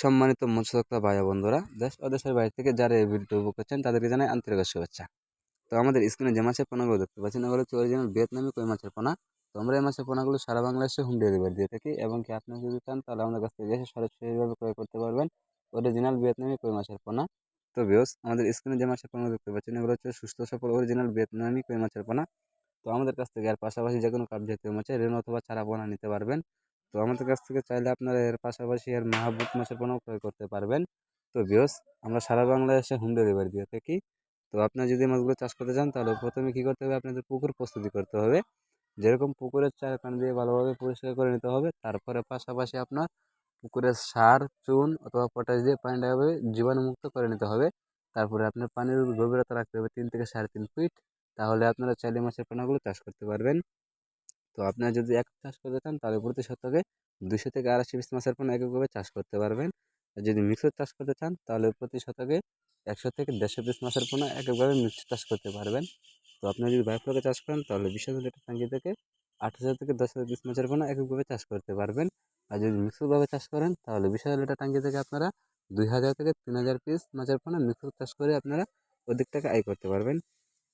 সম্মানিত মৎস্যকতা ভাই বন্ধুরা, দেশ ও দেশের বাইরে থেকে যারা এই ভিডিওটি উপভোগ করছেন, তাদেরকে জানাই আন্তরিক শুভেচ্ছা। তো আমাদের স্ক্রিনে যে মাছের পোনাগুলো দেখতে পাচ্ছেন, এগুলো হচ্ছে অরিজিনাল ভিয়েতনামি কই মাছের পোনা। তো আমরা এই মাছের পোনাগুলো সারা বাংলাদেশে হোম ডেলিভারি দিয়ে থাকি এবং কি আপনি যদি চান, তাহলে আমাদের কাছ থেকে এসে সরাসরিভাবে ক্রয় করতে পারবেন। অরিজিনাল ভিয়েতনামি কই মাছের পোনা। তো বিয়স আমাদের স্ক্রিনে যে মাছের পোনা দেখতে পাচ্ছেন, এগুলো হচ্ছে সুস্থ সফল অরিজিনাল ভিয়েতনামি কই মাছের পোনা। তো আমাদের কাছ থেকে এর পাশাপাশি যে কোনো কাপ জাতীয় মাছের রেন অথবা চারা পোনা নিতে পারবেন। তো আমাদের কাছ থেকে চাইলে আপনারা এর পাশাপাশি এর মাহবুব মাছের পোনাও ক্রয় করতে পারবেন। তো বিয়স আমরা সারা বাংলাদেশে হোম ডেলিভারি দিয়ে থাকি। তো আপনারা যদি মাছগুলো চাষ করতে চান, তাহলে প্রথমে কী করতে হবে? আপনাদের পুকুর প্রস্তুতি করতে হবে। যেরকম পুকুরের চারকান দিয়ে ভালোভাবে পরিষ্কার করে নিতে হবে, তারপরে পাশাপাশি আপনার পুকুরের সার, চুন অথবা পটাশ দিয়ে পানিটা এভাবে জীবাণুমুক্ত করে নিতে হবে। তারপরে আপনার পানির গভীরতা রাখতে হবে তিন থেকে সাড়ে তিন ফিট তাহলে আপনারা চাইলে মাছের পোনাগুলো চাষ করতে পারবেন। তো আপনারা যদি এক চাষ করতে চান, তাহলে প্রতি শতকে দুশো থেকে আড়াইশো পিস মাছের পোনা এককভাবে চাষ করতে পারবেন। আর যদি মিক্সড চাষ করতে চান, তাহলে প্রতি শতকে একশো থেকে দেড়শো পিস মাছের পোনা এককভাবে মিক্সড চাষ করতে পারবেন। তো আপনি যদি বায়োফ্লকে চাষ করেন, তাহলে বিশ হাজার লিটার ট্যাঙ্কি থেকে আট হাজার থেকে দশ হাজার পিস মাছের পোনা এককভাবে চাষ করতে পারবেন। আর যদি মিক্সডভাবে চাষ করেন, তাহলে বিশ হাজার লিটার ট্যাঙ্কি থেকে আপনারা দুই হাজার থেকে তিন হাজার পিস মাছের পোনা মিক্সড চাষ করে আপনারা অধিক টাকা আয় করতে পারবেন।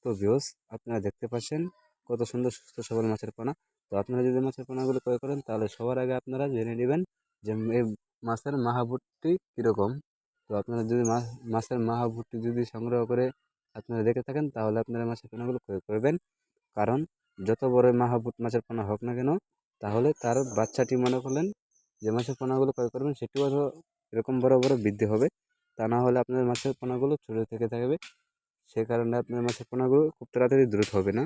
তো ভিউস আপনারা দেখতে পাচ্ছেন কত সুন্দর সুস্থ সবল মাছের পোনা। তো আপনারা যদি মাছের পোনাগুলো ক্রয় করেন, তাহলে সবার আগে আপনারা জেনে নেবেন যে এই মাছের মাহাবুটটি কীরকম। তো আপনারা যদি মাছ মাছের মাহাবুটটি যদি সংগ্রহ করে আপনারা দেখে থাকেন, তাহলে আপনারা মাছের পোনাগুলো ক্রয় করবেন। কারণ যত বড় মাহাবুট মাছের পোনা হোক না কেন, তাহলে তার বাচ্চাটি মনে করলেন যে মাছের পোনাগুলো ক্রয় করবেন সেটিও এরকম বড় বড় বৃদ্ধি হবে। তা না হলে আপনার মাছের পোনাগুলো ছোটো থেকে থাকবে। সে কারণে আপনার মাছের পোনাগুলো খুব তাড়াতাড়ি দ্রুত হবে না।